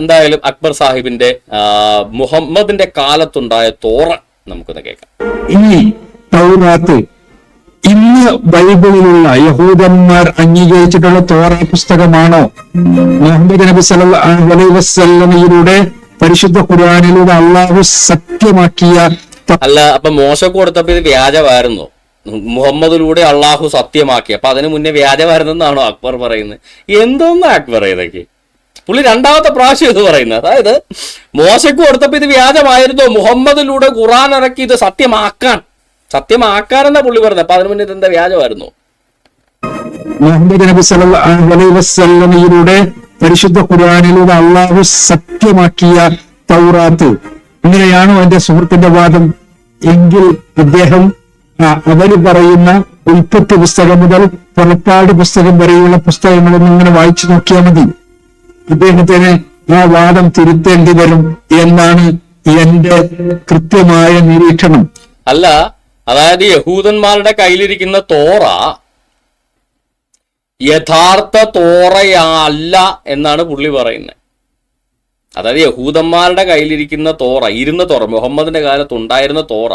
എന്തായാലും അക്ബർ സാഹിബിന്റെ മുഹമ്മദിന്റെ കാലത്തുണ്ടായ തോറ നമുക്കൊന്ന് കേൾക്കാം. ഇനി തൗറാത്ത്. ഇന്ന് ബൈബിളിലുള്ള യഹൂദന്മാർ അംഗീകരിച്ചിട്ടുള്ള തോറ പുസ്തകമാണോ? മുഹമ്മദ് നബി സലൈ അലൈഹി വസല്ലമയിലൂടെ പരിശുദ്ധ ഖുർആാനിലൂടെ അള്ളാഹു സത്യമാക്കിയ അല്ല അപ്പൊ മോശക്ക് കൊടുത്തപ്പോ ഇത് വ്യാജമായിരുന്നു? മുഹമ്മദിലൂടെ അള്ളാഹു സത്യമാക്കി. അപ്പൊ അതിന് മുന്നേ വ്യാജമായിരുന്നെന്നാണോ അക്ബർ പറയുന്നത്? എന്തോന്നാ അക്ബർ ഇതൊക്കെ പുള്ളി രണ്ടാമത്തെ പ്രാവശ്യം ഇത് പറയുന്നത്. അതായത് മോശയ്ക്ക് കൊടുത്തപ്പോൾ ഇത് വ്യാജമായിരുന്നു? മുഹമ്മദിലൂടെ ഖുറാൻ ഇറക്കി ഇത് സത്യമാക്കാൻ. സത്യമാക്കാനെന്നാ പുള്ളി പറഞ്ഞത്. അപ്പൊ അതിന് മുന്നേ എന്താ വ്യാജമായിരുന്നു? മുഹമ്മദ് നബി അലൈഹി വസല്ലമയിലൂടെ പരിശുദ്ധ ഖുർആനിലൂടെ അള്ളാഹു സത്യമാക്കിയ തൗറാത്ത് ഇങ്ങനെയാണോ എന്റെ സുഹൃത്തിന്റെ വാദം? എങ്കിൽ അദ്ദേഹം അവർ പറയുന്ന ഉൽപ്പത്തി പുസ്തകം മുതൽ പുറപ്പാട് പുസ്തകം വരെയുള്ള പുസ്തകങ്ങളൊന്നും ഇങ്ങനെ വായിച്ചു നോക്കിയാൽ മതി. അദ്ദേഹത്തിന് ആ വാദം തിരുത്തേണ്ടി വരും എന്നാണ് എന്റെ കൃത്യമായ നിരീക്ഷണം. അല്ല അതായത് യഹൂദന്മാരുടെ കയ്യിലിരിക്കുന്ന തോറ യഥാർത്ഥ തോറയല്ല എന്നാണ് പുള്ളി പറയുന്നത് അതായത് യഹൂദന്മാരുടെ കയ്യിലിരിക്കുന്ന തോറ ഇരുന്ന തോറ മുഹമ്മദിന്റെ കാലത്ത് ഉണ്ടായിരുന്ന തോറ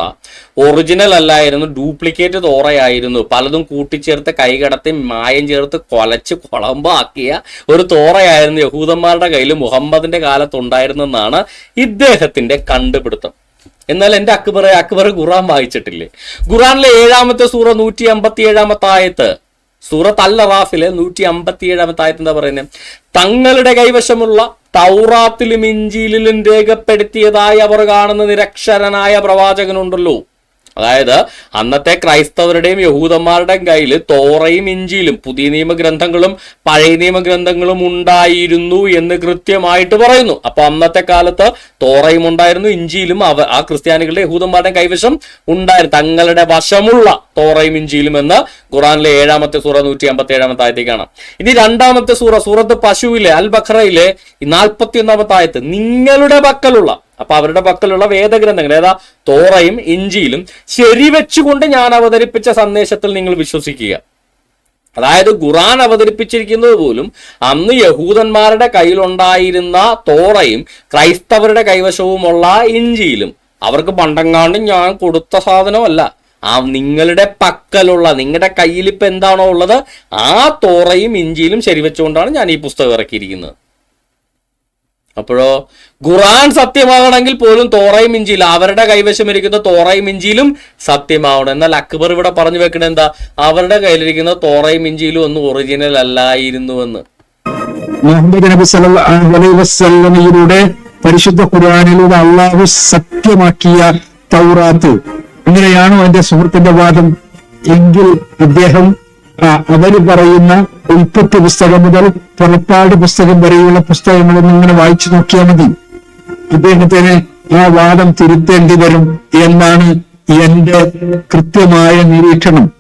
ഒറിജിനൽ അല്ലായിരുന്നു ഡ്യൂപ്ലിക്കേറ്റ് തോറയായിരുന്നു. പലതും കൂട്ടിച്ചേർത്ത് കൈകടത്തി മായം ചേർത്ത് കൊലച്ച് കുളമ്പാക്കിയ ഒരു തോറയായിരുന്നു യഹൂദന്മാരുടെ കയ്യിൽ മുഹമ്മദിന്റെ കാലത്ത് ഉണ്ടായിരുന്നെന്നാണ് ഇദ്ദേഹത്തിന്റെ കണ്ടുപിടുത്തം. എന്നാൽ എന്റെ അക്ബർ അക്ബർ ഖുറാൻ വായിച്ചിട്ടില്ലേ? ഖുറാനിലെ ഏഴാമത്തെ സൂറ നൂറ്റി അമ്പത്തി ഏഴാമത്തെ ആയത്ത് സൂറത്ത് അൽ റാഫിലെ നൂറ്റി അമ്പത്തി ഏഴാമത്തെ ആയത്ത് എന്താ പറയുന്നത്? തങ്ങളുടെ കൈവശമുള്ള തൗറാത്തിലും ഇഞ്ചിയിലും രേഖപ്പെടുത്തിയതായി അവർ കാണുന്ന നിരക്ഷരനായ പ്രവാചകനുണ്ടല്ലോ. അതായത് അന്നത്തെ ക്രൈസ്തവരുടെയും യഹൂദന്മാരുടെയും കയ്യിൽ തോറയും ഇഞ്ചിയിലും പുതിയ നിയമഗ്രന്ഥങ്ങളും പഴയ ഗ്രന്ഥങ്ങളും ഉണ്ടായിരുന്നു എന്ന് കൃത്യമായിട്ട് പറയുന്നു. അപ്പൊ അന്നത്തെ കാലത്ത് തോറയും ഉണ്ടായിരുന്നു ഇഞ്ചിയിലും അവ ആ ക്രിസ്ത്യാനികളുടെ യഹൂദന്മാരുടെയും കൈവശം ഉണ്ടായിരുന്നു. തങ്ങളുടെ വശമുള്ള തോറയും ഇഞ്ചിയിലും എന്ന് ഖുറാനിലെ ഏഴാമത്തെ സൂറ നൂറ്റി അമ്പത്തി ഏഴാമത്തെ ആയത്തേക്കാണ് ഇനി രണ്ടാമത്തെ സൂറ സൂറത്ത് പശുവിലെ അൽ ബഖറയിലെ നാൽപ്പത്തി ഒന്നാമത്തെ ആയത്ത് നിങ്ങളുടെ പക്കലുള്ള അപ്പൊ അവരുടെ പക്കലുള്ള വേദഗ്രന്ഥങ്ങൾ ഏതാ? തോറയും ഇഞ്ചിയിലും ശരിവെച്ചുകൊണ്ട് ഞാൻ അവതരിപ്പിച്ച സന്ദേശത്തിൽ നിങ്ങൾ വിശ്വസിക്കുക. അതായത് ഖുറാൻ അവതരിപ്പിച്ചിരിക്കുന്നത് പോലും അന്ന് യഹൂദന്മാരുടെ കയ്യിലുണ്ടായിരുന്ന തോറയും ക്രൈസ്തവരുടെ കൈവശവുമുള്ള ഇഞ്ചിയിലും. അവർക്ക് പണ്ടങ്ങാണ്ട് ഞാൻ കൊടുത്ത സാധനമല്ല. ആ നിങ്ങളുടെ പക്കലുള്ള നിങ്ങളുടെ കയ്യിൽ ഇപ്പം എന്താണോ ഉള്ളത്? ആ തോറയും ഇഞ്ചിയിലും ശരിവെച്ചുകൊണ്ടാണ് ഞാൻ ഈ പുസ്തകം ഇറക്കിയിരിക്കുന്നത്. അപ്പോഴോ? ഖുറാൻ സത്യമാകണമെങ്കിൽ പോലും തോറയും ഇഞ്ചിയിൽ. അവരുടെ കൈവശം ഇരിക്കുന്ന തോറയും ഇഞ്ചിയിലും സത്യമാവണം. എന്നാൽ അക്ബർ ഇവിടെ പറഞ്ഞു വെക്കണത് എന്താ? അവരുടെ കയ്യിലിരിക്കുന്ന തോറയും ഇഞ്ചിയിലും ഒന്നും ഒറിജിനൽ അല്ലായിരുന്നുവെന്ന്. മുഹമ്മദ് നബി അലൈഹി പരിശുദ്ധ ഖുർആനിലൂടെ അള്ളാഹു സത്യമാക്കിയ തൗറാത്ത്. ഇങ്ങനെയാണോ എന്റെ സുഹൃത്തിന്റെ വാദം? എങ്കിൽ അദ്ദേഹം ആ, അവർ പറയുന്ന ഉൽപ്പത്തി പുസ്തകം മുതൽ പുറപ്പാട് പുസ്തകം വരെയുള്ള പുസ്തകങ്ങളൊന്നും ഇങ്ങനെ വായിച്ചു നോക്കിയാൽ മതി. അദ്ദേഹത്തിന് ആ വാദം തിരുത്തേണ്ടി വരും എന്നാണ് എന്റെ കൃത്യമായ നിരീക്ഷണം.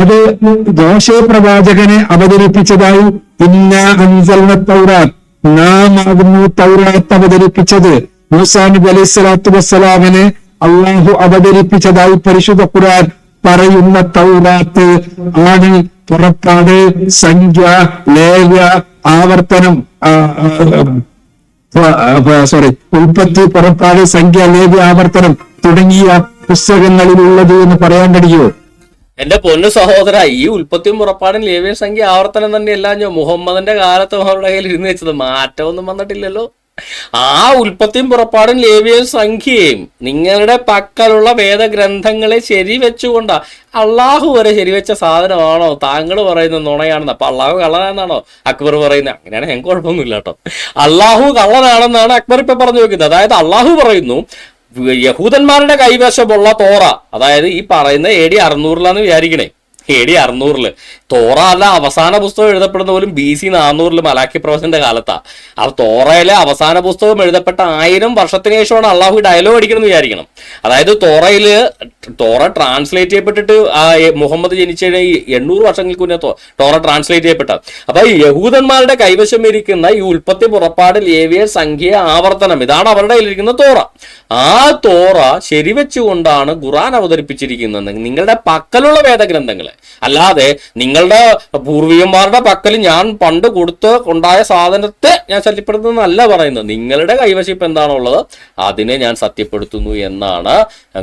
അത് ദോഷ പ്രവാചകനെ അവതരിപ്പിച്ചതായി ഇന്ന അൻസൽന തൗറാത്ത്. നാം ആകുന്നു തൗറാത്ത് അവതരിപ്പിച്ചത്. മൂസാ നബി അലൈഹി സ്വലാത്തു വസ്സലാമിനെ അള്ളാഹു അവതരിപ്പിച്ചതായി പരിശുദ്ധ ഖുർആൻ പറയുന്ന തൗറാത്ത് ആണ് പുറപ്പാട് സംഖ്യ ലേഖ ആവർത്തനം സോറി ഉൽപ്പത്തി പുറപ്പാട് സംഖ്യ ലേഖ ആവർത്തനം തുടങ്ങിയ പുസ്തകങ്ങളിലുള്ളത് എന്ന് പറയാൻ കഴിയുമോ? എന്റെ പൊന്നു സഹോദര ഈ ഉൽപ്പത്തിയും പുറപ്പാടും ലേവ്യ സംഖ്യ ആവർത്തനം തന്നെയല്ല മുഹമ്മദിന്റെ കാലത്ത് അവരുടെ കയ്യിൽ ഇരുന്ന് വെച്ചത്. മാറ്റമൊന്നും വന്നിട്ടില്ലല്ലോ. ആ ഉൽപ്പത്തിയും പുറപ്പാടും ലേവിയൻ സംഖ്യയും നിങ്ങളുടെ പക്കലുള്ള വേദഗ്രന്ഥങ്ങളെ ശരിവെച്ചുകൊണ്ടാ. അള്ളാഹു വരെ ശരിവെച്ച സാധനമാണോ? താങ്കൾ പറയുന്ന നുണയാണെന്ന്. അപ്പൊ അള്ളാഹു കള്ളനാണെന്നാണോ അക്ബർ പറയുന്നത്? അങ്ങനെയാണ് ഞങ്ങൾക്ക് കുഴപ്പമൊന്നുമില്ല കേട്ടോ. അള്ളാഹു കള്ളനാണെന്നാണ് അക്ബർ ഇപ്പൊ പറഞ്ഞു വെക്കുന്നത്. അതായത് അള്ളാഹു പറയുന്നു യഹൂദന്മാരുടെ കൈവശമുള്ള തോറ അതായത് ഈ പറയുന്ന എ ഡി അറുന്നൂറിലാന്ന് വിചാരിക്കണേ. എ ഡി അറുന്നൂറിൽ. തോറ അല്ല അവസാന പുസ്തകം എഴുതപ്പെടുന്ന പോലും ബി സി നാനൂറിൽ മലാക്കി പ്രൊഫസറിന്റെ കാലത്താ. ആ തോറയിലെ അവസാന പുസ്തകം എഴുതപ്പെട്ട ആയിരം വർഷത്തിന് ശേഷമാണ് അള്ളാഹു ഡയലോഗ് അടിക്കണം എന്ന് വിചാരിക്കണം. അതായത് തോറയിൽ തോറ ട്രാൻസ്ലേറ്റ് ചെയ്യപ്പെട്ടിട്ട് മുഹമ്മദ് ജനിച്ച എണ്ണൂറ് വർഷങ്ങൾക്ക് മുന്നേ തോറ ട്രാൻസ്ലേറ്റ് ചെയ്യപ്പെട്ട. അപ്പൊ യഹൂദന്മാരുടെ കൈവശം ഇരിക്കുന്ന ഈ ഉൽപ്പത്തി പുറപ്പാട് ലേവിയ സംഖ്യ ആവർത്തനം. ഇതാണ് അവരുടെ കയ്യിലിരിക്കുന്ന തോറ. ആ തോറ ശരിവെച്ചുകൊണ്ടാണ് ഖുറാൻ അവതരിപ്പിച്ചിരിക്കുന്നത്. നിങ്ങളുടെ പക്കലുള്ള വേദഗ്രന്ഥങ്ങളെ. അല്ലാതെ നിങ്ങളുടെ പൂർവികന്മാരുടെ പക്കൽ ഞാൻ പണ്ട് കൊടുത്ത് ഉണ്ടായ സാധനത്തെ ഞാൻ ശല്യപ്പെടുത്തുന്നതല്ല പറയുന്നത്. നിങ്ങളുടെ കൈവശിപ്പ് എന്താണോ എന്താണുള്ളത് അതിനെ ഞാൻ സത്യപ്പെടുത്തുന്നു എന്നാണ്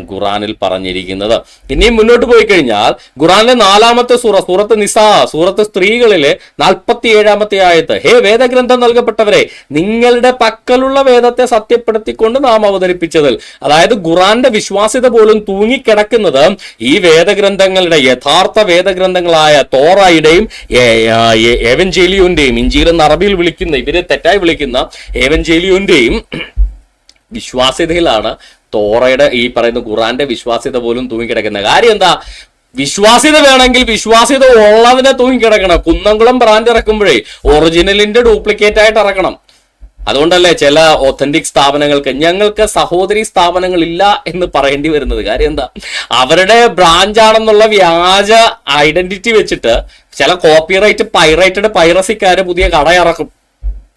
ഖുറാനിൽ പറഞ്ഞിരിക്കുന്നത്. ഇനിയും മുന്നോട്ട് പോയി കഴിഞ്ഞാൽ ഖുറാനിലെ നാലാമത്തെ സൂറ സൂറത്ത് നിസാ സൂറത്ത് സ്ത്രീകളിലെ നാൽപ്പത്തി ഏഴാമത്തെ ആയത്ത് ഹേ വേദഗ്രന്ഥം നൽകപ്പെട്ടവരെ നിങ്ങളുടെ പക്കലുള്ള വേദത്തെ സത്യപ്പെടുത്തിക്കൊണ്ട് നാം അവതരിപ്പിച്ചതിൽ അതായത് ഖുറാന്റെ വിശ്വാസ്യത പോലും തൂങ്ങിക്കിടക്കുന്നത് ഈ വേദഗ്രന്ഥങ്ങളുടെ യഥാർത്ഥ വേദഗ്രന്ഥങ്ങളായ തോറായുടെയും ഏവൻജേലിയോന്റെയും ഇഞ്ചീൽ എന്ന അറബിയിൽ വിളിക്കുന്ന ഇവരെ തെറ്റായി വിളിക്കുന്ന ഏവൻജേലിയോന്റെയും വിശ്വാസ്യതയിലാണ് തോറയുടെ ഈ പറയുന്ന ഖുറാന്റെ വിശ്വാസ്യത പോലും തൂങ്ങിക്കിടക്കുന്നത്. കാര്യം എന്താ? വിശ്വാസ്യത വേണമെങ്കിൽ വിശ്വാസ്യത ഉള്ളതിനെ തൂങ്ങിക്കിടക്കണം. കുന്നംകുളം ബ്രാൻഡ് ഇറക്കുമ്പോഴേ ഒറിജിനലിന്റെ ഡ്യൂപ്ലിക്കേറ്റ് ആയിട്ട് ഇറക്കണം. അതുകൊണ്ടല്ലേ ചില ഒത്തന്റിക് സ്ഥാപനങ്ങൾക്ക് ഞങ്ങൾക്ക് സഹോദരി സ്ഥാപനങ്ങൾ ഇല്ല എന്ന് പറയേണ്ടി വരുന്നത്. കാര്യം എന്താ? അവരുടെ ബ്രാഞ്ച് ആണെന്നുള്ള വ്യാജ ഐഡന്റിറ്റി വെച്ചിട്ട് ചില കോപ്പിറൈറ്റ് പൈറൈറ്റഡ് പൈറസിക്കാര് പുതിയ കട ഇറക്കും.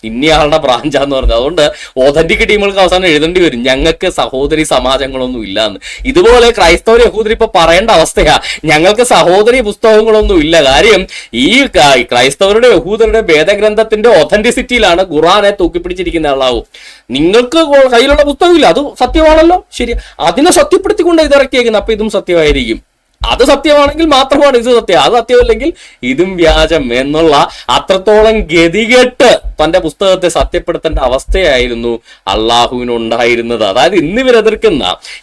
ഇന്നയാളുടെ ബ്രാഞ്ചാന്ന് പറഞ്ഞത് അതുകൊണ്ട് ഓതന്റിക് ടീമുകൾക്ക് അവസാനം എഴുതേണ്ടി വരും. ഞങ്ങൾക്ക് സഹോദരി സമാജങ്ങളൊന്നും ഇല്ലാന്ന്. ഇതുപോലെ ക്രൈസ്തവ യഹൂദരി ഇപ്പൊ പറയേണ്ട അവസ്ഥയാ. ഞങ്ങൾക്ക് സഹോദരി പുസ്തകങ്ങളൊന്നും ഇല്ല. കാര്യം ഈ ക്രൈസ്തവരുടെ യഹൂദരുടെ വേദഗ്രന്ഥത്തിന്റെ ഒതന്റിസിറ്റിയിലാണ് ഖുറാനെ തൂക്കിപ്പിടിച്ചിരിക്കുന്ന ആളാവും. നിങ്ങൾക്ക് കയ്യിലുള്ള പുസ്തകമില്ല. അത് സത്യമാണല്ലോ. ശരി. അതിനെ സത്യപ്പെടുത്തിക്കൊണ്ട് ഇത് ഇറക്കിയേക്കുന്നത്. അപ്പൊ ഇതും സത്യമായിരിക്കും. അത് സത്യമാണെങ്കിൽ മാത്രമാണ് ഇത് സത്യം. അത് സത്യമല്ലെങ്കിൽ ഇതും വ്യാജം എന്നുള്ള അത്രത്തോളം ഗതികെട്ട് തന്റെ പുസ്തകത്തെ സത്യപ്പെടുത്തേണ്ട അവസ്ഥയായിരുന്നു അള്ളാഹുവിനുണ്ടായിരുന്നത്. അതായത് ഇന്ന് ഇവർ എതിർക്കുന്ന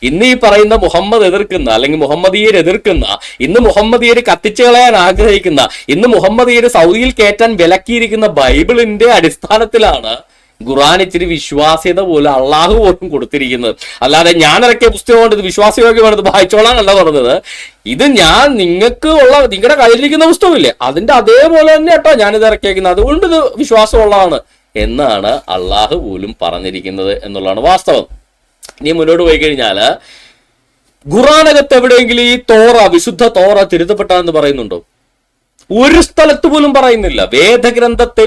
ഇന്ന് ഈ പറയുന്ന മുഹമ്മദ് എതിർക്കുന്ന അല്ലെങ്കിൽ മുഹമ്മദീയർ എതിർക്കുന്ന ഇന്ന് മുഹമ്മദീയർ കത്തിച്ചു കളയാൻ ആഗ്രഹിക്കുന്ന ഇന്ന് മുഹമ്മദീയർ സൗദിയിൽ കയറ്റാൻ വിലക്കിയിരിക്കുന്ന ബൈബിളിന്റെ അടിസ്ഥാനത്തിലാണ് ഖുറാൻ ഇച്ചിരി വിശ്വാസ്യത പോലും അള്ളാഹു പോലും കൊടുത്തിരിക്കുന്നത് അല്ലാതെ ഞാൻ ഇറക്കിയ പുസ്തകം കൊണ്ട് ഇത് വിശ്വാസയോഗ്യമാണ് ഇത് വായിച്ചോളാനല്ല പറഞ്ഞത് ഇത് ഞാൻ നിങ്ങൾക്ക് ഉള്ള നിങ്ങളുടെ കയ്യിലിരിക്കുന്ന പുസ്തകമില്ലേ? അതിന്റെ അതേപോലെ തന്നെ കേട്ടോ ഞാനിത് ഇറക്കിയേക്കുന്നത്. അതുകൊണ്ട് ഇത് വിശ്വാസമുള്ളതാണ് എന്നാണ് അള്ളാഹു പോലും പറഞ്ഞിരിക്കുന്നത് എന്നുള്ളതാണ് വാസ്തവം. ഇനി മുന്നോട്ട് പോയി കഴിഞ്ഞാൽ ഖുറാനകത്ത് എവിടെയെങ്കിലും ഈ തോറ വിശുദ്ധ തോറ തിരുത്തപ്പെട്ടാന്ന് പറയുന്നുണ്ടോ? ഒരു സ്ഥലത്ത് പോലും പറയുന്നില്ല. വേദഗ്രന്ഥത്തെ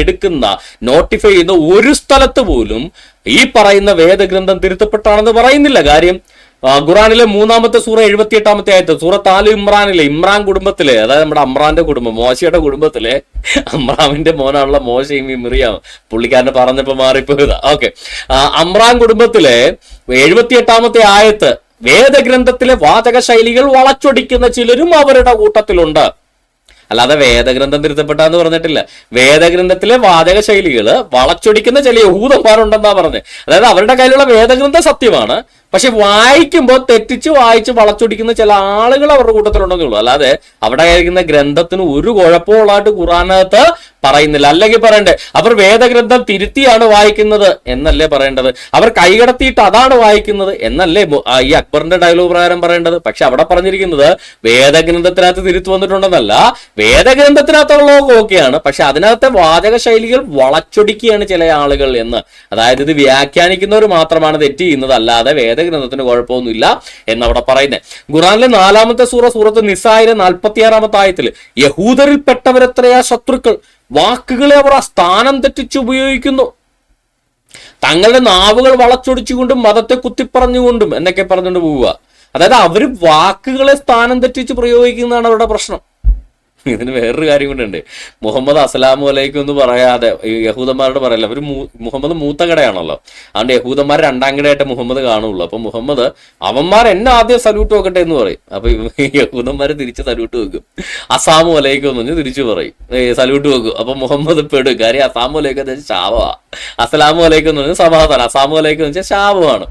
എടുക്കുന്ന നോട്ടിഫൈ ചെയ്യുന്ന ഒരു സ്ഥലത്ത് പോലും ഈ പറയുന്ന വേദഗ്രന്ഥം തിരുത്തപ്പെട്ടാണെന്ന് പറയുന്നില്ല. കാര്യം ഖുറാനിലെ മൂന്നാമത്തെ സൂറ എഴുപത്തി എട്ടാമത്തെ ആയത്ത് സൂറ താലു ഇമ്രാനിലെ ഇമ്രാൻ കുടുംബത്തിലെ അതായത് നമ്മുടെ അമ്രാന്റെ കുടുംബം മോശയുടെ കുടുംബത്തിലെ അമ്രാമിന്റെ മോനാണുള്ള മോശയും ഇമ്രിയാവും പുള്ളിക്കാരനെ പറഞ്ഞപ്പോ മാറിപ്പോയതാ. ഓക്കെ. അമ്രാൻ കുടുംബത്തിലെ എഴുപത്തി എട്ടാമത്തെ ആയത്ത് വേദഗ്രന്ഥത്തിലെ വാചക ശൈലികൾ വളച്ചൊടിക്കുന്ന ചിലരും അവരുടെ കൂട്ടത്തിലുണ്ട്. അല്ലാതെ വേദഗ്രന്ഥം തിരുത്തപ്പെട്ടാന്ന് പറഞ്ഞിട്ടില്ല. വേദഗ്രന്ഥത്തിലെ വാചക ശൈലികൾ വളച്ചൊടിക്കുന്ന ചില യഹൂദന്മാരുണ്ടെന്നാ പറഞ്ഞത് അതായത് അവരുടെ കയ്യിലുള്ള വേദഗ്രന്ഥ സത്യമാണ്. പക്ഷെ വായിക്കുമ്പോൾ തെറ്റിച്ച് വായിച്ച് വളച്ചൊടിക്കുന്ന ചില ആളുകൾ അവരുടെ കൂട്ടത്തിലുണ്ടെന്നേ അല്ലാതെ അവിടെ കഴിക്കുന്ന ഗ്രന്ഥത്തിന് ഒരു കുഴപ്പമുള്ളതായിട്ട് ഖുറാനകത്ത് പറയുന്നില്ല. അല്ലെങ്കിൽ പറയണ്ടേ അവർ വേദഗ്രന്ഥം തിരുത്തിയാണ് വായിക്കുന്നത് എന്നല്ലേ പറയേണ്ടത്? അവർ കൈകടത്തിയിട്ട് അതാണ് വായിക്കുന്നത് എന്നല്ലേ ഈ അക്ബറിന്റെ ഡയലോഗ് പ്രകാരം പറയേണ്ടത്? പക്ഷെ അവിടെ പറഞ്ഞിരിക്കുന്നത് വേദഗ്രന്ഥത്തിനകത്ത് തിരുത്തു വന്നിട്ടുണ്ടെന്നല്ല വേദഗ്രന്ഥത്തിനകത്തുള്ളതൊക്കെ ഓക്കെയാണ് പക്ഷെ അതിനകത്തെ വാചക ശൈലികൾ വളച്ചൊടിക്കുകയാണ് ചില ആളുകൾ എന്ന്. അതായത് ഇത് വ്യാഖ്യാനിക്കുന്നവർ മാത്രമാണ് തെറ്റ് ചെയ്യുന്നത്. അല്ലാതെ വേദഗ്രന്ഥത്തിന് കുഴപ്പമൊന്നുമില്ല എന്നവിടെ പറയുന്നത്. ഖുറാനിലെ നാലാമത്തെ സൂറ സൂറത്ത് നിസായിലെ നാൽപ്പത്തിയാറാമത്തെ ആയത്തിൽ യഹൂദരിൽ യഹൂദരിൽപ്പെട്ടവരെത്രയാ ശത്രുക്കൾ? വാക്കുകളെ അവർ സ്ഥാനം തെറ്റിച്ച് ഉപയോഗിക്കുന്നു. തങ്ങളുടെ നാവുകൾ വളച്ചൊടിച്ചുകൊണ്ടും മതത്തെ കുത്തിപ്പറഞ്ഞുകൊണ്ടും എന്നൊക്കെ പറഞ്ഞുകൊണ്ട് പോവുക. അതായത് അവർ വാക്കുകളെ സ്ഥാനം തെറ്റിച്ച് പ്രയോഗിക്കുന്നതാണ് അവരുടെ പ്രശ്നം. ഇതിന് വേറൊരു കാര്യം കൊണ്ടുണ്ട് മുഹമ്മദ് അസ്സലാമു അലൈക്കും എന്ന് പറയാതെ യഹൂദന്മാരോട് പറയല്ല അവർ മുഹമ്മദ് മൂത്ത കടയാണല്ലോ. അതുകൊണ്ട് യഹൂദന്മാർ രണ്ടാം കടയായിട്ട് മുഹമ്മദ് കാണുള്ളൂ. അപ്പൊ മുഹമ്മദ് അവന്മാർ എന്നെ ആദ്യം സല്യൂട്ട് വെക്കട്ടെ എന്ന് പറയും. അപ്പൊ യഹൂദന്മാർ തിരിച്ച് സല്യൂട്ട് വെക്കും. അസാമു അലൈക്കും എന്ന് പറഞ്ഞ് തിരിച്ചു പറയും. സല്യൂട്ട് വെക്കും. അപ്പൊ മുഹമ്മദ് പെടും കാര്യം അസാമു അലൈക്കും എന്ന് അസ്സലാമു അലൈക്കും എന്ന് പറഞ്ഞാൽ സമാധാനം. അസാമു അലൈക്കും എന്ന് വെച്ചാൽ ശാപമാണ്.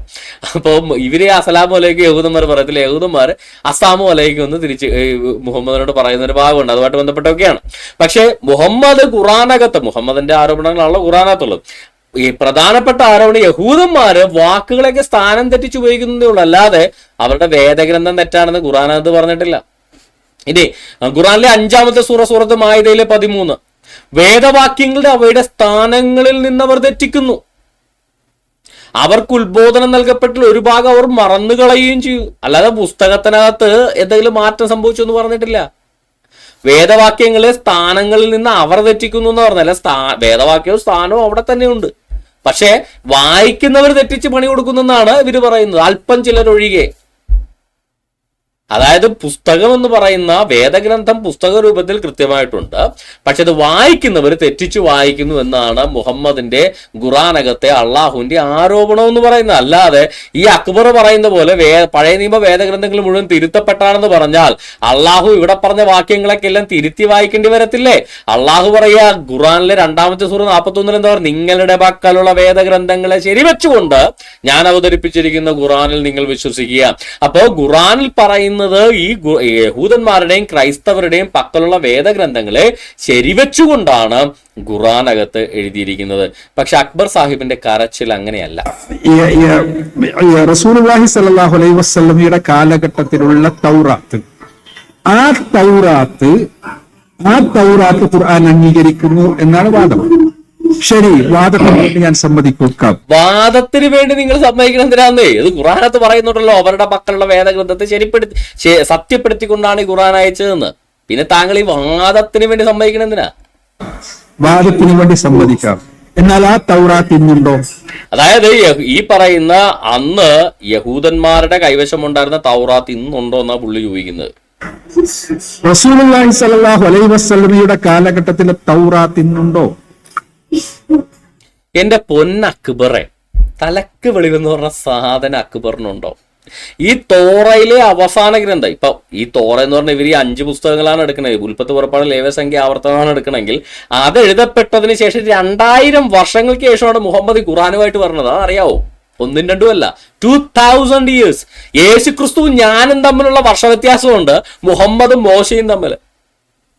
അപ്പൊ ഇവർ അസ്സലാമു അലൈക്കും യഹൂദന്മാർ പറയത്തില്ല? യഹൂദന്മാർ അസാമു അലൈക്കും എന്ന് തിരിച്ച് മുഹമ്മദിനോട് പറയുന്ന ഒരു ഭാഗമുണ്ട്. അതുമായിട്ട് ബന്ധപ്പെട്ടൊക്കെയാണ്. പക്ഷേ മുഹമ്മദ് ഖുറാനകത്ത് മുഹമ്മദിന്റെ ആരോപണങ്ങളാണല്ലോ ഖുറാനകത്തുള്ളത്. ഈ പ്രധാനപ്പെട്ട ആരോപണം യഹൂദന്മാര് വാക്കുകളൊക്കെ സ്ഥാനം തെറ്റിച്ച് ഉപയോഗിക്കുന്നതേ ഉള്ളൂ. അല്ലാതെ അവരുടെ വേദഗ്രന്ഥം തെറ്റാണെന്ന് ഖുറാനകത്ത് പറഞ്ഞിട്ടില്ല. ഇനി ഖുറാനിലെ അഞ്ചാമത്തെ സൂറ സൂറത്ത് മായതയിലെ പതിമൂന്ന്. വേദവാക്യങ്ങളുടെ അവയുടെ സ്ഥാനങ്ങളിൽ നിന്ന് അവർ തെറ്റിക്കുന്നു. അവർക്ക് ഉത്ബോധനം നൽകപ്പെട്ടുള്ള ഒരു ഭാഗം അവർ മറന്നു കളയുകയും ചെയ്യും അല്ലാതെ പുസ്തകത്തിനകത്ത് എന്തെങ്കിലും മാറ്റം സംഭവിച്ചു എന്ന് പറഞ്ഞിട്ടില്ല. വേദവാക്യങ്ങളെ സ്ഥാനങ്ങളിൽ നിന്ന് അവർ തെറ്റിക്കുന്നു എന്ന് പറഞ്ഞല്ല സ്ഥാ വേദവാക്യവും സ്ഥാനവും അവിടെ തന്നെയുണ്ട്. പക്ഷേ വായിക്കുന്നവർ തെറ്റിച്ച് പണി കൊടുക്കുന്നെന്നാണ് ഇവർ പറയുന്നത്. അല്പം ചിലരൊഴികെ. അതായത് പുസ്തകം എന്ന് പറയുന്ന വേദഗ്രന്ഥം പുസ്തക രൂപത്തിൽ കൃത്യമായിട്ടുണ്ട്. പക്ഷെ അത് വായിക്കുന്നവർ തെറ്റിച്ചു വായിക്കുന്നു എന്നാണ് മുഹമ്മദിന്റെ ഖുറാനകത്തെ അള്ളാഹുവിന്റെ ആരോപണം എന്ന് പറയുന്നത്. അല്ലാതെ ഈ അക്ബർ പറയുന്ന പോലെ വേ പഴയ നിയമ വേദഗ്രന്ഥങ്ങൾ മുഴുവൻ തിരുത്തപ്പെട്ടാണെന്ന് പറഞ്ഞാൽ അള്ളാഹു ഇവിടെ പറഞ്ഞ വാക്യങ്ങളൊക്കെ എല്ലാം തിരുത്തി വായിക്കേണ്ടി വരത്തില്ലേ? അള്ളാഹു പറയുക ഖുറാനിലെ രണ്ടാമത്തെ സൂറ നാൽപ്പത്തി ഒന്നിൽ എന്താ പറയുക? നിങ്ങളുടെ പക്കലുള്ള വേദഗ്രന്ഥങ്ങളെ ശരിവെച്ചുകൊണ്ട് ഞാൻ അവതരിപ്പിച്ചിരിക്കുന്ന ഖുറാനിൽ നിങ്ങൾ വിശ്വസിക്കുക. അപ്പോ ഖുറാനിൽ പറയുന്നത് ഈ യഹൂദന്മാരുടെയും ക്രൈസ്തവരുടെയും പക്കലുള്ള വേദഗ്രന്ഥങ്ങളെ ശരിവെച്ചുകൊണ്ടാണ് ഖുറാനകത്ത് എഴുതിയിരിക്കുന്നത്. പക്ഷെ അക്ബർ സാഹിബിന്റെ കരച്ചിൽ അങ്ങനെയല്ല. അലൈഹി വസല്ലമയുടെ കാലഘട്ടത്തിലുള്ള തൗറാത്ത്. ആ തൗറാത്ത് ആ തൗറാത്ത് ഖുർആൻ അംഗീകരിക്കുന്നു എന്നാണ് വാദം. ശരി വാദത്തിന് വേണ്ടി ഞാൻ സമ്മതിക്കാം. വാദത്തിന് വേണ്ടി നിങ്ങൾ സമ്മതിക്കണം എന്തിനാന്നേ? ഇത് ഖുറാനത്ത് പറയുന്നുണ്ടല്ലോ അവരുടെ പക്കലുള്ള വേദഗ്രന്ഥത്തെ ശരിപ്പെടുത്തി സത്യപ്പെടുത്തിക്കൊണ്ടാണ് ഈ ഖുറാൻ അയച്ചതെന്ന്. പിന്നെ താങ്കൾ ഈ വാദത്തിന് വേണ്ടി സമ്മതിക്കണം എന്തിനാ? വാദത്തിന് വേണ്ടി സമ്മതിക്കാം. എന്നാൽ ആ തൗറാത്ത് ഇന്നുണ്ടോ? അതായത് ഈ പറയുന്ന അന്ന് യഹൂദന്മാരുടെ കൈവശം ഉണ്ടായിരുന്ന തൗറാത്ത് ഇന്നുണ്ടോ എന്നാ പുള്ളി ചോദിക്കുന്നത്. റസൂലുള്ളാഹി സല്ലല്ലാഹു അലൈഹി വസല്ലമയുടെ കാലഘട്ടത്തിലെ തൗറാത്ത് ഇന്നുണ്ടോ? എന്റെ പൊന്നക്ബറെ തലക്ക് വെളിവെന്ന് പറഞ്ഞ സാധനം അക്ബറിനുണ്ടോ? ഈ തോറയിലെ അവസാന ഗ്രന്ഥം ഇപ്പൊ ഈ തോറ എന്ന് പറഞ്ഞ ഇവർ ഈ അഞ്ച് പുസ്തകങ്ങളാണ് എടുക്കുന്നത് ഉൽപ്പത്ത് പുറപ്പാട് ലേവസംഖ്യ ആവർത്തനമാണ് എടുക്കണമെങ്കിൽ അത് എഴുതപ്പെട്ടതിന് ശേഷം രണ്ടായിരം വർഷങ്ങൾക്ക് ശേഷമാണ് മുഹമ്മദ് ഖുറാനുമായിട്ട് പറഞ്ഞത്. അതറിയാവോ? ഒന്നും രണ്ടും അല്ല. ടു തൗസൻഡ് ഇയേഴ്സ് യേശു ക്രിസ്തുവും ഞാനും തമ്മിലുള്ള വർഷവ്യത്യാസമുണ്ട് മുഹമ്മദും മോശയും തമ്മിൽ.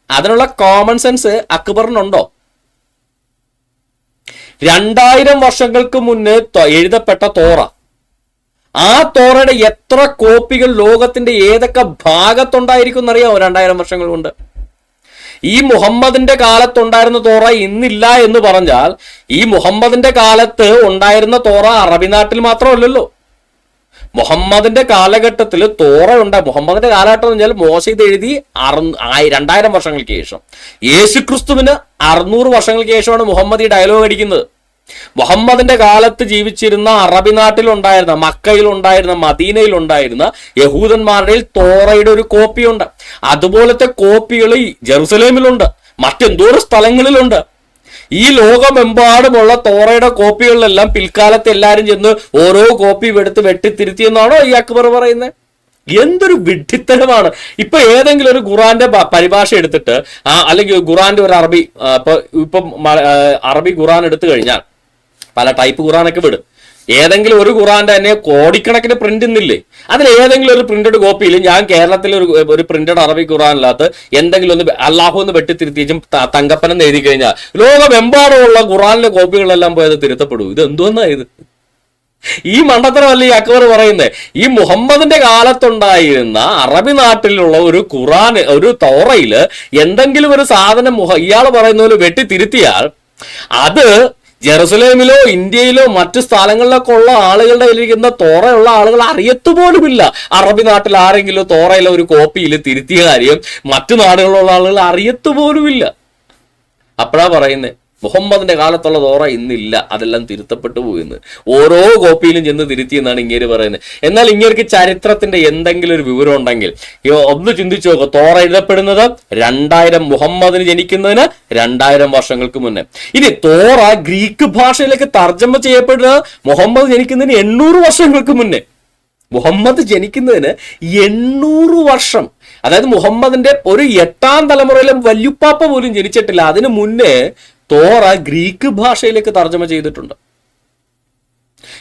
അതിനുള്ള കോമൺ സെൻസ് അക്ബറിനുണ്ടോ? രണ്ടായിരം വർഷങ്ങൾക്ക് മുന്നേ എഴുതപ്പെട്ട തോറ. ആ തോറയുടെ എത്ര കോപ്പികൾ ലോകത്തിന്റെ ഏതൊക്കെ ഭാഗത്തുണ്ടായിരിക്കും എന്നറിയാമോ രണ്ടായിരം വർഷങ്ങൾ കൊണ്ട്. ഈ മുഹമ്മദിന്റെ കാലത്തുണ്ടായിരുന്ന തോറ ഇന്നില്ല എന്ന് പറഞ്ഞാൽ ഈ മുഹമ്മദിന്റെ കാലത്ത് ഉണ്ടായിരുന്ന തോറ അറബി നാട്ടിൽ മാത്രമല്ലല്ലോ. മുഹമ്മദിന്റെ കാലഘട്ടത്തിൽ തോറ ഉണ്ട് മുഹമ്മദിന്റെ കാലഘട്ടം എന്ന് വെച്ചാൽ മോശ ഇത് എഴുതി അറു രണ്ടായിരം വർഷങ്ങൾക്ക് ശേഷം. യേശു ക്രിസ്തുവിന് അറുന്നൂറ് വർഷങ്ങൾക്ക് ശേഷമാണ് മുഹമ്മദ് ഈ ഡയലോഗ് അടിക്കുന്നത്. മുഹമ്മദിന്റെ കാലത്ത് ജീവിച്ചിരുന്ന അറബി ഉണ്ടായിരുന്ന മദീനയിൽ ഉണ്ടായിരുന്ന യഹൂദന്മാരുടെ തോറയുടെ ഒരു കോപ്പിയുണ്ട്. അതുപോലത്തെ കോപ്പികൾ ജെറുസലേമിലുണ്ട്. മറ്റെന്തോരം സ്ഥലങ്ങളിലുണ്ട്. ഈ ലോകമെമ്പാടുമുള്ള തോറയുടെ കോപ്പികളിലെല്ലാം പിൽക്കാലത്ത് എല്ലാവരും ചെന്ന് ഓരോ കോപ്പി എടുത്ത് വെട്ടിത്തിരുത്തിയെന്നാണോ ഈ അക്ബർ പറയുന്നത്? എന്തൊരു വിഡ്ഢിത്തരമാണ്. ഇപ്പൊ ഏതെങ്കിലും ഒരു ഖുറാന്റെ പരിഭാഷ എടുത്തിട്ട് ആ അല്ലെങ്കിൽ ഖുറാന്റെ ഒരു അറബി ഇപ്പൊ ഇപ്പൊ അറബി ഖുറാൻ എടുത്തു കഴിഞ്ഞാൽ പല ടൈപ്പ് ഖുറാനൊക്കെ വിടും. ഏതെങ്കിലും ഒരു ഖുറാന്റെ തന്നെ കോടിക്കണക്കിന് പ്രിന്റ് ഇന്നില്ലേ? അതിൽ ഏതെങ്കിലും ഒരു പ്രിന്റഡ് കോപ്പിയിൽ ഞാൻ കേരളത്തിൽ ഒരു ഒരു പ്രിന്റഡ് അറബി ഖുറാനില്ലാത്ത എന്തെങ്കിലും ഒന്ന് അള്ളാഹു എന്ന് വെട്ടിത്തിരുത്തിച്ചും ത- തങ്കപ്പനം എഴുതി കഴിഞ്ഞാൽ ലോകമെമ്പാടുമുള്ള ഖുറാനിലെ കോപ്പികളെല്ലാം പോയത് തിരുത്തപ്പെടും. ഇത് എന്തോന്നാ ഇത് ഈ മണ്ടത്തരമല്ല ഈ അക്ബർ പറയുന്നത് ഈ മുഹമ്മദിന്റെ കാലത്തുണ്ടായിരുന്ന അറബി നാട്ടിലുള്ള ഒരു ഖുറാൻ ഒരു തോറയിൽ എന്തെങ്കിലും ഒരു സാധനം ഇയാൾ പറയുന്ന പോലെ വെട്ടിത്തിരുത്തിയാൽ അത് ജെറുസലേമിലോ ഇന്ത്യയിലോ മറ്റു സ്ഥലങ്ങളിലൊക്കെ ഉള്ള ആളുകളുടെ കയ്യിലിരിക്കുന്ന തോറയുള്ള ആളുകൾ അറിയത്തു പോലുമില്ല. അറബി നാട്ടിൽ ആരെങ്കിലും തോറയിലെ ഒരു കോപ്പിയിൽ തിരുത്തിയ കാര്യം മറ്റു നാടുകളിലുള്ള ആളുകൾ അറിയത്തു പോലുമില്ല. അപ്പോഴാ പറയുന്നത് മുഹമ്മദിന്റെ കാലത്തുള്ള തോറ ഇന്നില്ല. അതെല്ലാം തിരുത്തപ്പെട്ടു പോയിന്ന് ഓരോ കോപ്പിയിലും ചെന്ന് തിരുത്തി എന്നാണ് ഇങ്ങേര് പറയുന്നത്. എന്നാൽ ഇങ്ങേർക്ക് ചരിത്രത്തിന്റെ എന്തെങ്കിലും ഒരു വിവരം ഉണ്ടെങ്കിൽ ഒന്ന് ചിന്തിച്ചു നോക്കുക തോറ എഴുതപ്പെടുന്നത് രണ്ടായിരം മുഹമ്മദിന് ജനിക്കുന്നതിന് രണ്ടായിരം വർഷങ്ങൾക്ക് മുന്നേ. ഇനി തോറ ഗ്രീക്ക് ഭാഷയിലേക്ക് തർജമ ചെയ്യപ്പെടുന്നത് മുഹമ്മദ് ജനിക്കുന്നതിന് എണ്ണൂറ് വർഷങ്ങൾക്ക് മുന്നേ. മുഹമ്മദ് ജനിക്കുന്നതിന് എണ്ണൂറ് വർഷം. അതായത് മുഹമ്മദിന്റെ ഒരു എട്ടാം തലമുറയിലും വല്യുപ്പാപ്പ പോലും ജനിച്ചിട്ടില്ല. അതിനു മുന്നേ തോറ ഗ്രീക്ക് ഭാഷയിലേക്ക് തർജമ ചെയ്തിട്ടുണ്ട്.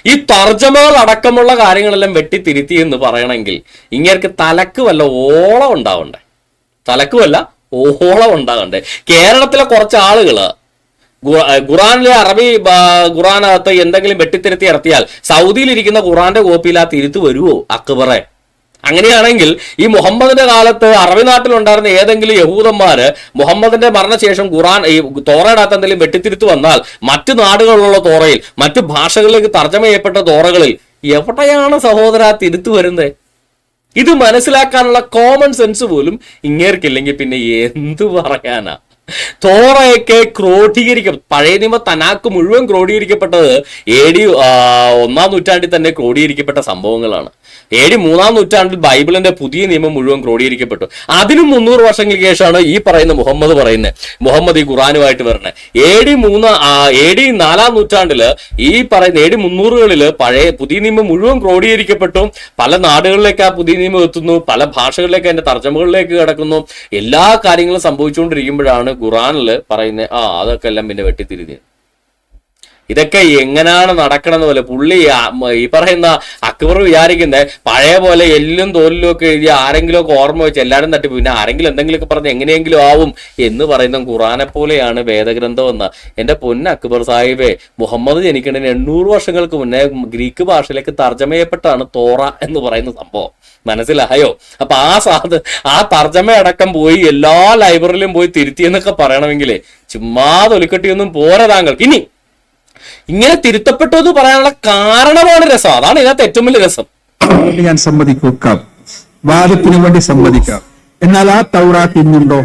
ഈ തർജമകൾ അടക്കമുള്ള കാര്യങ്ങളെല്ലാം വെട്ടിത്തിരുത്തി എന്ന് പറയണമെങ്കിൽ ഇങ്ങേർക്ക് തലക്ക് വല്ല ഓളം ഉണ്ടാവണ്ടേ? തലക്ക് വല്ല ഓളം ഉണ്ടാകണ്ടേ കേരളത്തിലെ കുറച്ച് ആളുകൾ ഖുറ- ഖുറാനിലെ അറബി ഖുറാനകത്ത് എന്തെങ്കിലും വെട്ടിത്തിരുത്തി ഇറത്തിയാൽ സൗദിയിൽ ഇരിക്കുന്ന ഖുറാന്റെ കോപ്പിയിൽ ആ തിരുത്ത് വരുവോ? അക്ബറെ. അങ്ങനെയാണെങ്കിൽ ഈ മുഹമ്മദിന്റെ കാലത്ത് അറബി നാട്ടിലുണ്ടായിരുന്ന ഏതെങ്കിലും യഹൂദന്മാര് മുഹമ്മദിന്റെ മരണശേഷം ഖുറാൻ ഈ തോറയിടത്ത് എന്തെങ്കിലും വെട്ടിത്തിരുത്തു വന്നാൽ മറ്റു നാടുകളിലുള്ള തോറയിൽ മറ്റു ഭാഷകളിലേക്ക് തർജമ ചെയ്യപ്പെട്ട തോറകളിൽ എവിടെയാണ് സഹോദര തിരുത്തു വരുന്നത് ഇത് മനസ്സിലാക്കാനുള്ള കോമൺ സെൻസ് പോലും ഇങ്ങേർക്കില്ലെങ്കിൽ പിന്നെ എന്തു പറയാനാ? തോറയൊക്കെ ക്രോഡീകരിക്ക പഴയ നിയമ തനാക്ക് മുഴുവൻ ക്രോഡീകരിക്കപ്പെട്ടത് എ ഡി ഒന്നാം നൂറ്റാണ്ടിൽ തന്നെ ക്രോഡീകരിക്കപ്പെട്ട സംഭവങ്ങളാണ്. എ ഡി മൂന്നാം നൂറ്റാണ്ടിൽ ബൈബിളിന്റെ പുതിയ നിയമം മുഴുവൻ ക്രോഡീകരിക്കപ്പെട്ടു. അതിനും മുന്നൂറ് വർഷങ്ങൾക്ക് ശേഷമാണ് ഈ പറയുന്ന മുഹമ്മദ് പറയുന്നത് മുഹമ്മദ് ഈ ഖുറാനുമായിട്ട് വരുന്നത് എ ഡി മൂന്ന് എ ഡി നാലാം നൂറ്റാണ്ടിൽ ഈ പറയുന്ന എ ഡി മുന്നൂറുകളിൽ പഴയ പുതിയ നിയമം മുഴുവൻ ക്രോഡീകരിക്കപ്പെട്ടു. പല നാടുകളിലേക്ക് ആ പുതിയ നിയമം എത്തുന്നു. പല ഭാഷകളിലേക്ക് അതിന്റെ തർജമകളിലേക്ക് കിടക്കുന്നു. എല്ലാ കാര്യങ്ങളും സംഭവിച്ചുകൊണ്ടിരിക്കുമ്പോഴാണ് ഖുറാനിൽ പറയുന്ന ആ അതൊക്കെ എല്ലാം പിന്നെ വെട്ടിത്തിരിഞ്ഞ്. ഇതൊക്കെ എങ്ങനെയാണ് നടക്കണമെന്ന് പോലെ പുള്ളി ഈ പറയുന്ന അക്ബർ വിചാരിക്കുന്നത് പഴയ പോലെ എല്ലും തോലിലും ഒക്കെ എഴുതി ആരെങ്കിലും ഒക്കെ ഓർമ്മ വെച്ച് എല്ലാവരും തട്ടി പിന്നെ ആരെങ്കിലും എന്തെങ്കിലുമൊക്കെ പറഞ്ഞ് എങ്ങനെയെങ്കിലും ആവും എന്ന് പറയുന്ന ഖുറാനെ പോലെയാണ് വേദഗ്രന്ഥം എന്ന്. എന്റെ പൊന്ന അക്ബർ സാഹിബേ മുഹമ്മദ് ജനിക്കുന്നതിന് എണ്ണൂറ് വർഷങ്ങൾക്ക് മുന്നേ ഗ്രീക്ക് ഭാഷയിലേക്ക് തർജമ ചെയ്യപ്പെട്ടാണ് തോറ എന്ന് പറയുന്ന സംഭവം. മനസ്സിലായോ? അപ്പൊ ആ സാധ ആ തർജമ അടക്കം പോയി എല്ലാ ലൈബ്രറിയിലും പോയി തിരുത്തി എന്നൊക്കെ പറയണമെങ്കിൽ ചുമ്മാ തൊലിക്കെട്ടിയൊന്നും പോരാ താങ്കൾക്ക്. ഇനി ഇങ്ങനെ തിരുത്തപ്പെട്ടു എന്ന് പറയാനുള്ള കാരണമാണ് രസം. അതാണ് ഇതിനകത്ത് ഏറ്റവും വലിയ രസം. ഞാൻ സമ്മതിക്കാം. വാദത്തിന് വേണ്ടി സമ്മതിക്കാം. എന്നാൽ ആ തൗറാത്ത് ഇന്നുണ്ടോ?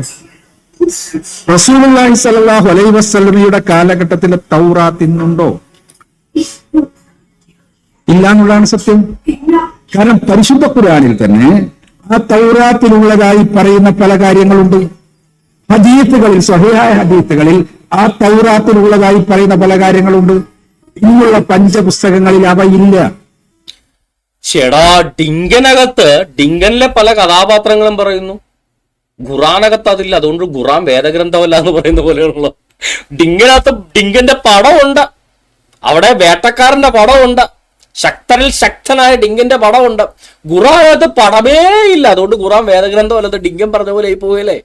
റസൂലുള്ളാഹി സലാഹു അലൈഹി വസല്ലമയുടെ കാലഘട്ടത്തിലെ തൗറാത്ത് ഇന്നുണ്ടോ? ഇല്ല എന്നുള്ളതാണ് സത്യം. കാരണം പരിശുദ്ധ ഖുർആനിൽ തന്നെ ആ തൗറാത്തിലുള്ളതായി പറയുന്ന പല കാര്യങ്ങളുണ്ട്. ഹദീത്തുകളിൽ സ്വഹിയായ ഹദീത്തുകളിൽ ആ തൗറാത്തിലുള്ളതായി പറയുന്ന പല കാര്യങ്ങളുണ്ട്. ഇന്നുള്ള പഞ്ചപുസ്തകങ്ങളിൽ അവ ഇല്ല. ചേടാ ഡിങ്കനകത്ത് ഡിങ്കനിലെ പല കഥാപാത്രങ്ങളും പറയുന്നു. ഖുറാനകത്ത് അതില്ല. അതുകൊണ്ട് ഖുറാൻ വേദഗ്രന്ഥമല്ല എന്ന് പറയുന്ന പോലെയുള്ള ഡിങ്കനകത്ത് ഡിങ്കന്റെ പടമുണ്ട് അവിടെ വേട്ടക്കാരന്റെ പടമുണ്ട് ശക്തരിൽ ശക്തനായ ഡിങ്കന്റെ പടമുണ്ട് ഖുറാനകത്ത് പടമേ ഇല്ല. അതുകൊണ്ട് ഖുറാൻ വേദഗ്രന്ഥമല്ല ഡിങ്കൻ പറഞ്ഞ പോലെ ആയി പോയല്ലേ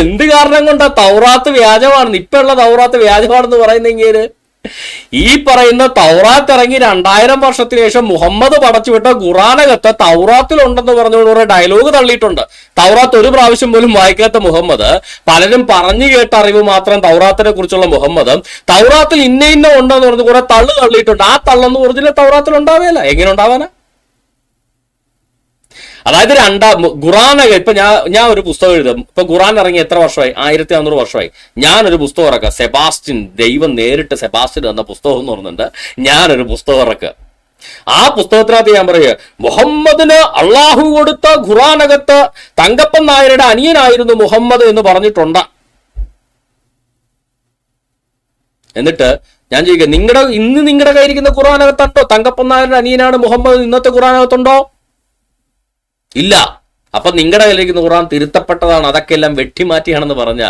എന്ത് കാരണം കൊണ്ടാ തൗറാത്ത് വ്യാജമാണെന്ന്? ഇപ്പൊ ഉള്ള തൗറാത്ത് വ്യാജമാണെന്ന് പറയുന്നെങ്കിൽ ഈ പറയുന്ന തൗറാത്ത് ഇറങ്ങി രണ്ടായിരം വർഷത്തിന് ശേഷം മുഹമ്മദ് പടച്ചുവിട്ട ഖുറാനകത്ത് തൗറാത്തിലുണ്ടെന്ന് പറഞ്ഞുകൊണ്ട് ഒരു ഡയലോഗ് തള്ളിയിട്ടുണ്ട്. തൗറാത്ത് ഒരു പ്രാവശ്യം പോലും വായിക്കാത്ത മുഹമ്മദ് പലരും പറഞ്ഞു കേട്ട അറിവ് മാത്രം തൗറാത്തിനെ കുറിച്ചുള്ള മുഹമ്മദ് തൗറാത്തിൽ ഇന്ന ഇന്ന ഉണ്ടെന്ന് പറഞ്ഞ് കുറെ തള്ളു തള്ളിയിട്ടുണ്ട്. ആ തള്ളെന്ന് ഒറിജിനൽ തൗറാത്തിൽ ഉണ്ടാവുകയല്ല എങ്ങനെ ഉണ്ടാവാനാ? അതായത് രണ്ടാ ഖുറാൻ ഇപ്പൊ ഞാൻ ഞാൻ ഒരു പുസ്തകം എഴുതും. ഇപ്പൊ ഖുറാൻ ഇറങ്ങി എത്ര വർഷമായി? ആയിരത്തി അഞ്ഞൂറ് വർഷമായി. ഞാനൊരു പുസ്തകം ഇറക്കുക. സെബാസ്റ്റിൻ ദൈവം നേരിട്ട് സെബാസ്റ്റിൻ എന്ന പുസ്തകം എന്ന് പറഞ്ഞിട്ടുണ്ട്. ഞാനൊരു പുസ്തകം ഇറക്കുക. ആ പുസ്തകത്തിനകത്ത് ഞാൻ പറയുക മുഹമ്മദിന് അള്ളാഹു കൊടുത്ത ഖുറാനകത്ത് തങ്കപ്പൻ നായരുടെ അനിയനായിരുന്നു മുഹമ്മദ് എന്ന് പറഞ്ഞിട്ടുണ്ട്. എന്നിട്ട് ഞാൻ ചോദിക്കുക നിങ്ങളുടെ ഇന്ന് നിങ്ങളുടെ കയ്യിരിക്കുന്ന ഖുറാനകത്തുണ്ടോ തങ്കപ്പൻ നായരുടെ അനിയനാണ് മുഹമ്മദ്. ഇന്നത്തെ ഖുറാനകത്തുണ്ടോ? ഇല്ല. അപ്പൊ നിങ്ങളുടെ കയ്യിലേക്ക് ഖുർആൻ തിരുത്തപ്പെട്ടതാണ്. അതൊക്കെ എല്ലാം വെട്ടിമാറ്റിയാണെന്ന് പറഞ്ഞ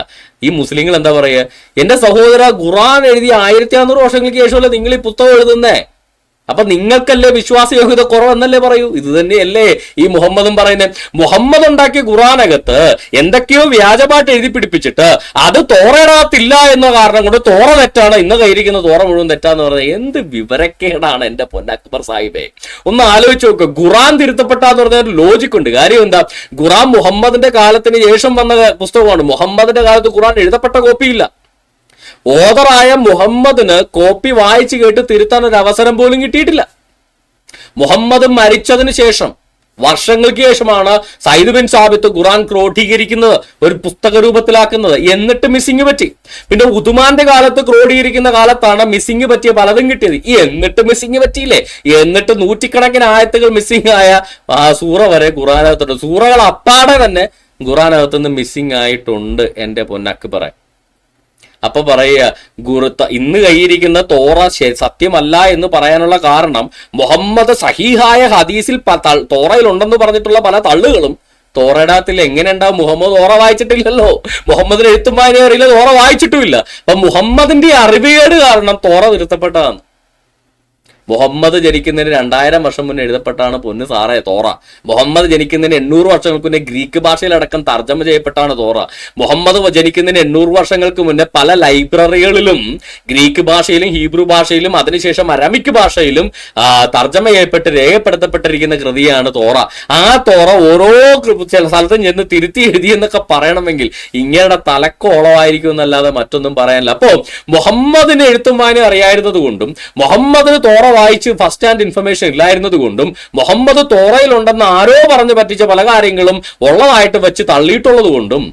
ഈ മുസ്ലിങ്ങൾ എന്താ പറയുക എന്റെ സഹോദര ഖുറാൻ എഴുതിയ ആയിരത്തി അഞ്ഞൂറ് വർഷങ്ങൾക്ക് ശേഷമല്ല നിങ്ങൾ ഈ പുസ്തകം എഴുതുന്നേ? അപ്പൊ നിങ്ങൾക്കല്ലേ വിശ്വാസയോഗ്യത കുറവെന്നല്ലേ പറയൂ? ഇത് തന്നെയല്ലേ ഈ മുഹമ്മദും പറയുന്നത്. മുഹമ്മദ് ഉണ്ടാക്കിയ ഖുറാനകത്ത് എന്തൊക്കെയോ വ്യാജപാട്ട് എഴുതി പിടിപ്പിച്ചിട്ട് അത് തോറയിടാത്തില്ല എന്ന കാരണം കൊണ്ട് തോറ തെറ്റാണ് ഇന്ന് കയ്യിരിക്കുന്ന തോറ മുഴുവൻ തെറ്റാന്ന് പറഞ്ഞത് എന്ത് വിവരക്കേടാണ് എന്റെ പൊന്ന അക്ബർ സാഹിബേ. ഒന്ന് ആലോചിച്ച് നോക്ക്. ഖുറാൻ തിരുത്തപ്പെട്ടാന്ന് പറഞ്ഞ ഒരു ലോജിക് ഉണ്ട്. കാര്യം എന്താ? ഖുറാൻ മുഹമ്മദിന്റെ കാലത്തിന് ശേഷം വന്ന പുസ്തകമാണ്. മുഹമ്മദിന്റെ കാലത്ത് ഖുറാൻ എഴുതപ്പെട്ട കോപ്പിയില്ല ഓതറായ മുഹമ്മദിന് കോപ്പി വായിച്ചു കേട്ട് തിരുത്താൻ ഒരു അവസരം പോലും കിട്ടിയിട്ടില്ല. മുഹമ്മദ് മരിച്ചതിന് ശേഷം വർഷങ്ങൾക്ക് ശേഷമാണ് സൈദ് ബിൻ സാബിത്ത് ഖുറാൻ ക്രോഡീകരിക്കുന്നത് ഒരു പുസ്തക രൂപത്തിലാക്കുന്നത്. എന്നിട്ട് മിസ്സിങ് പറ്റി. പിന്നെ ഉദുമാന്റെ കാലത്ത് ക്രോഡീകരിക്കുന്ന കാലത്താണ് മിസ്സിങ് പറ്റിയ പലതും കിട്ടിയത്. എന്നിട്ട് മിസ്സിങ് പറ്റിയില്ലേ? എന്നിട്ട് നൂറ്റിക്കണക്കിന് ആയത്തുകൾ മിസ്സിങ് ആയ ആ സൂറ വരെ ഖുറാനകത്തുണ്ട് സൂറകൾ അപ്പാടെ തന്നെ ഖുറാനകത്തുനിന്ന് മിസ്സിങ് ആയിട്ടുണ്ട് എന്റെ പൊന്നക്ക് പറയാൻ അപ്പൊ പറയുക ഗുരുത്ത ഇന്ന് കൈയിരിക്കുന്ന തോറ സത്യമല്ല എന്ന് പറയാനുള്ള കാരണം മുഹമ്മദ് സഹീഹായ ഹദീസിൽ തോറയിൽ ഉണ്ടെന്ന് പറഞ്ഞിട്ടുള്ള പല തള്ളുകളും തോറയിടത്തിൽ എങ്ങനെ ഉണ്ടാവും മുഹമ്മദ് തോറ വായിച്ചിട്ടില്ലല്ലോ. മുഹമ്മദിന് എഴുത്തുമാരെ അറിയില്ല തോറ വായിച്ചിട്ടുമില്ല. അപ്പൊ മുഹമ്മദിന്റെ അറിവുകേട് കാരണം തോറ തിരുത്തപ്പെട്ടതാണ് മുഹമ്മദ് ജനിക്കുന്നതിന് രണ്ടായിരം വർഷം മുന്നേ എഴുതപ്പെട്ടാണ് പൊന്ന് സാറേ തോറ. മുഹമ്മദ് ജനിക്കുന്നതിന് എണ്ണൂറ് വർഷങ്ങൾക്ക് മുന്നേ ഗ്രീക്ക് ഭാഷയിലടക്കം തർജമ ചെയ്യപ്പെട്ടാണ് തോറ. മുഹമ്മദ് ജനിക്കുന്നതിന് എണ്ണൂറ് വർഷങ്ങൾക്ക് മുന്നേ പല ലൈബ്രറികളിലും ഗ്രീക്ക് ഭാഷയിലും ഹീബ്രു ഭാഷയിലും അതിനുശേഷം അരാമിക് ഭാഷയിലും തർജമ ചെയ്യപ്പെട്ട് രേഖപ്പെടുത്തപ്പെട്ടിരിക്കുന്ന കൃതിയാണ് തോറ. ആ തോറ ഓരോ സ്ഥലത്തും ചെന്ന് തിരുത്തി എഴുതി എന്നൊക്കെ പറയണമെങ്കിൽ ഇങ്ങയുടെ തലക്കോളമായിരിക്കും എന്നല്ലാതെ മറ്റൊന്നും പറയാനില്ല. അപ്പോ മുഹമ്മദിന് എഴുത്തും വായന അറിയായിരുന്നത് കൊണ്ടും മുഹമ്മദിന് തോറ വായിച്ച് ഫസ്റ്റ് ഹാൻഡ് ഇൻഫർമേഷൻ ഇല്ലായിരുന്നത് കൊണ്ടും മുഹമ്മദ് തോറയിലുണ്ടെന്ന് ആരോ പറഞ്ഞു പറ്റിച്ച പല കാര്യങ്ങളും ഉള്ളതായിട്ട് വെച്ച് തള്ളിയിട്ടുള്ളത് കൊണ്ടും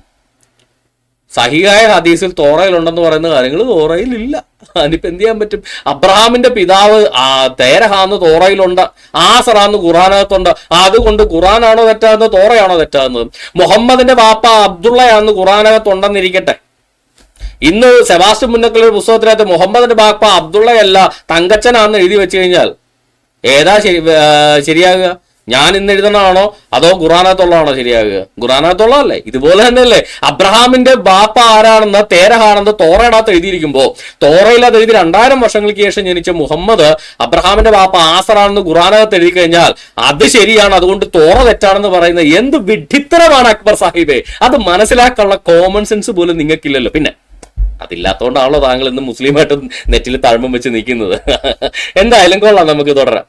സഹിയായ ഹദീസിൽ തോറയിലുണ്ടെന്ന് പറയുന്ന കാര്യങ്ങൾ തോറയിലില്ല. അതിനിപ്പോ എന്ത് ചെയ്യാൻ പറ്റും? അബ്രഹാമിന്റെ പിതാവ് ആ തേരഹാന്ന് തോറയിലുണ്ട്. ആസറാന്ന് ഖുറാനകത്തുണ്ട് അതുകൊണ്ട് ഖുറാനാണോ തെറ്റാകുന്നത് തോറയാണോ തെറ്റാകുന്നത്? മുഹമ്മദിന്റെ വാപ്പ അബ്ദുള്ളയാണെന്ന് ഖുറാനകത്തുണ്ടെന്നിരിക്കട്ടെ ഇന്ന് സെബാസ്റ്റ്യൻ മുന്നക്കളുടെ പുസ്തകത്തിനകത്ത് മുഹമ്മദ് ബാപ്പ അബ്ദുള്ളയല്ല തങ്കച്ചനാണെന്ന് എഴുതി വെച്ച് കഴിഞ്ഞാൽ ഏതാ ശരി ശരിയാകുക? ഞാൻ ഇന്ന് എഴുതണതാണോ അതോ ഖുറാനത്തുള്ളതാണോ ശരിയാകുക? ഖുറാനകത്തുള്ളതല്ലേ ഇതുപോലെ തന്നെയല്ലേ? അബ്രഹാമിന്റെ ബാപ്പ ആരാണെന്ന് തേരഹാണെന്ന് തോറയിടാത്ത എഴുതിയിരിക്കുമ്പോൾ തോറയില്ലാതെ എഴുതി രണ്ടായിരം വർഷങ്ങൾക്ക് ശേഷം ജനിച്ച മുഹമ്മദ് അബ്രഹാമിന്റെ ബാപ്പ ആസറാണെന്ന് ഖുറാനകത്ത് എഴുതി കഴിഞ്ഞാൽ അത് ശരിയാണ്. അതുകൊണ്ട് തോറ തെറ്റാണെന്ന് പറയുന്നത് എന്ത് വിഡിത്തരമാണ് അക്ബർ സാഹിബേ? അത് മനസ്സിലാക്കാനുള്ള കോമൺ സെൻസ് പോലും നിങ്ങൾക്കില്ലല്ലോ. പിന്നെ അതില്ലാത്തതുകൊണ്ടാണല്ലോ താങ്കൾ ഇന്ന് മുസ്ലിമായിട്ട് നെറ്റിൽ തഴമ്പം വെച്ച് നിൽക്കുന്നത്. എന്തായാലും കൊള്ളാം നമുക്ക് തുടരാം.